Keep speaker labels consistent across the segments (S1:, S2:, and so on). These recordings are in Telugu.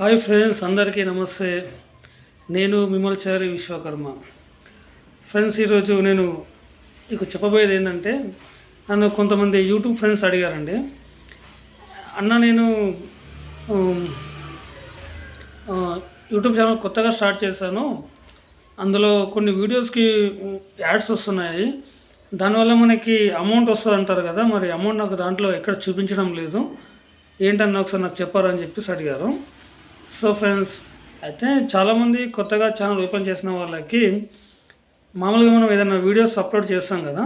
S1: హాయ్ ఫ్రెండ్స్ అందరికీ నమస్తే. నేను విమల్చారి విశ్వకర్మ. ఫ్రెండ్స్ ఈరోజు నేను మీకు చెప్పబోయేది ఏంటంటే నన్ను కొంతమంది యూట్యూబ్ ఫ్రెండ్స్ అడిగారండి. అన్న నేను యూట్యూబ్ ఛానల్ కొత్తగా స్టార్ట్ చేశాను. అందులో కొన్ని వీడియోస్కి యాడ్స్ వస్తున్నాయి. దానివల్ల మనకి అమౌంట్ వస్తుంది అంటారు కదా మరి అమౌంట్ నాకు దాంట్లో ఎక్కడ చూపించడం లేదు. ఏంటన్నా ఒకసారి నాకు చెప్పారని చెప్పేసి అడిగారు. సో ఫ్రెండ్స్ అయితే చాలామంది కొత్తగా ఛానల్ ఓపెన్ చేసిన వాళ్ళకి మామూలుగా మనం ఏదైనా వీడియోస్ అప్లోడ్ చేస్తాం కదా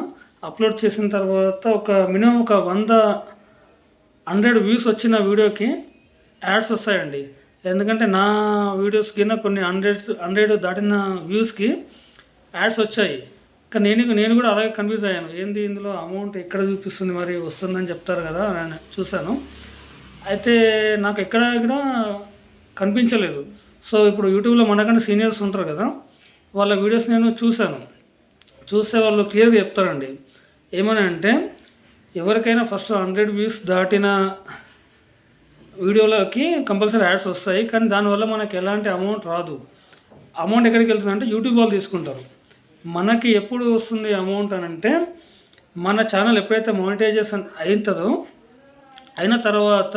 S1: అప్లోడ్ చేసిన తర్వాత ఒక మినిమం ఒక వంద హండ్రెడ్ వ్యూస్ వచ్చిన వీడియోకి యాడ్స్ వస్తాయండి. ఎందుకంటే నా వీడియోస్ కింద కొన్ని హండ్రెడ్ హండ్రెడ్ దాటిన వ్యూస్కి యాడ్స్ వచ్చాయి. కానీ నేను నేను కూడా అలాగే కన్ఫ్యూజ్ అయ్యాను. ఏంది ఇందులో అమౌంట్ ఎక్కడ చూపిస్తుంది మరి వస్తుందని చెప్తారు కదా నేను చూశాను. అయితే నాకు ఎక్కడ కూడా కనిపించలేదు. సో ఇప్పుడు యూట్యూబ్లో మనకంటే సీనియర్స్ ఉంటారు కదా వాళ్ళ వీడియోస్ నేను చూశాను. చూస్తే వాళ్ళు క్లియర్గా చెప్తారండి. ఏమని అంటే ఎవరికైనా ఫస్ట్ హండ్రెడ్ వ్యూస్ దాటిన వీడియోలోకి కంపల్సరీ యాడ్స్ వస్తాయి. కానీ దానివల్ల మనకి ఎలాంటి అమౌంట్ రాదు. అమౌంట్ ఎక్కడికి వెళ్తుంది అంటే యూట్యూబ్ వాళ్ళు తీసుకుంటారు. మనకి ఎప్పుడు వస్తుంది అమౌంట్ అని అంటే మన ఛానల్ ఎప్పుడైతే మానిటైజేషన్ అవుతుందో అయిన తర్వాత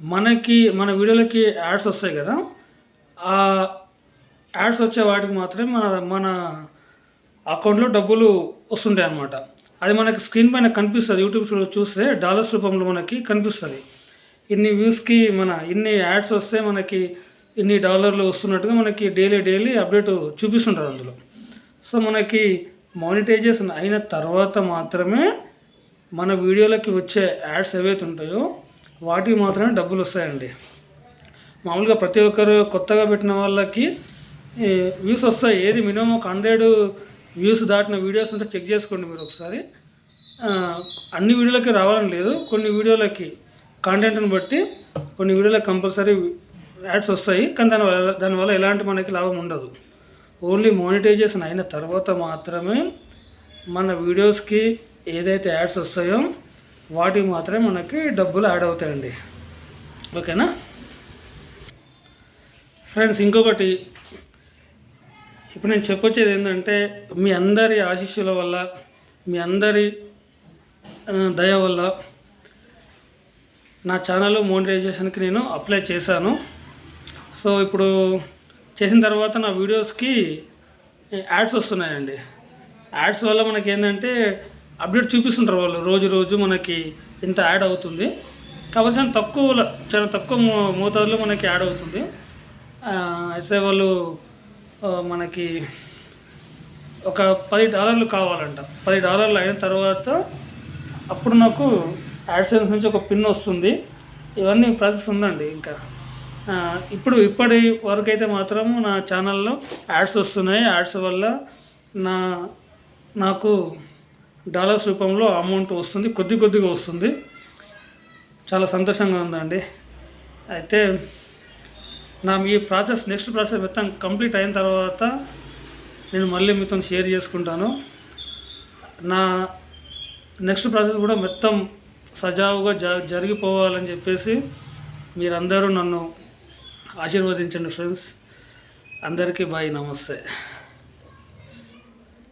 S1: మనకి మన వీడియోలకి యాడ్స్ వస్తాయి కదా ఆ యాడ్స్ వచ్చే వాటికి మాత్రమే మన మన అకౌంట్లో డబ్బులు వస్తుంటాయి అన్నమాట. అది మనకి స్క్రీన్ పైన కనిపిస్తుంది. యూట్యూబ్ చూస్తే డాలర్స్ రూపంలో మనకి కనిపిస్తుంది. ఇన్ని వ్యూస్కి మన ఇన్ని యాడ్స్ వస్తే మనకి ఇన్ని డాలర్లు వస్తున్నట్టుగా మనకి డైలీ డైలీ అప్డేట్ చూపిస్తుంటుంది అందులో. సో మనకి మానిటైజేషన్ అయిన తర్వాత మాత్రమే మన వీడియోలకి వచ్చే యాడ్స్ ఏవైతే ఉంటాయో వాటికి మాత్రమే డబ్బులు వస్తాయండి. మామూలుగా ప్రతి ఒక్కరు కొత్తగా పెట్టిన వాళ్ళకి వ్యూస్ వస్తాయి. ఏది మినిమం ఒక హండ్రెడ్ వ్యూస్ దాటిన వీడియోస్ ఉంటే చెక్ చేసుకోండి మీరు ఒకసారి. అన్ని వీడియోలకి రావాలని లేదు. కొన్ని వీడియోలకి కాంటెంట్ని బట్టి కొన్ని వీడియోలకు కంపల్సరీ యాడ్స్ వస్తాయి. కానీ దానివల్ల దానివల్ల ఎలాంటి మనకి లాభం ఉండదు. ఓన్లీ మానిటైజేషన్ అయిన తర్వాత మాత్రమే మన వీడియోస్కి ఏదైతే యాడ్స్ వస్తాయో వాటికి మాత్రమే మనకి డబ్బులు యాడ్ అవుతాయండి. ఓకేనా? ఫ్రెండ్స్ ఇంకొకటి. ఇప్పుడు నేను చెప్పొచ్చేది ఏంటంటే మీ అందరి ఆశీస్సుల వల్ల మీ అందరి దయ వల్ల నా ఛానల్ మోనిటైజేషన్కి నేను అప్లై చేశాను. సో ఇప్పుడు చేసిన తర్వాత నా వీడియోస్కి యాడ్స్ వస్తున్నాయండి. యాడ్స్ వల్ల మనకి ఏంటంటే అప్డేట్ చూపిస్తుంటారు వాళ్ళు. రోజు రోజు మనకి ఇంత యాడ్ అవుతుంది. కాబట్టి చాలా తక్కువ చాలా తక్కువ మో మోతాదులో మనకి యాడ్ అవుతుంది. ఎస్ఐ వాళ్ళు మనకి ఒక పది డాలర్లు కావాలంట. పది డాలర్లు అయిన తర్వాత అప్పుడు నాకు యాడ్సెన్స్ నుంచి ఒక పిన్ వస్తుంది. ఇవన్నీ ప్రాసెస్ ఉందండి ఇంకా. ఇప్పుడు ఇప్పటి వరకు అయితే మాత్రం నా ఛానల్లో యాడ్స్ వస్తున్నాయి. యాడ్స్ వల్ల నా నాకు డాలర్స్ రూపంలో అమౌంట్ వస్తుంది కొద్ది కొద్దిగా వస్తుంది. చాలా సంతోషంగా ఉందండి. అయితే నా మీ ప్రాసెస్ నెక్స్ట్ ప్రాసెస్ మొత్తం కంప్లీట్ అయిన తర్వాత నేను మళ్ళీ మీతో షేర్ చేసుకుంటాను. నా నెక్స్ట్ ప్రాసెస్ కూడా మొత్తం సజావుగా జ జరిగిపోవాలని చెప్పేసి మీరందరూ నన్ను ఆశీర్వదించండి ఫ్రెండ్స్. అందరికీ బాయ్ నమస్తే.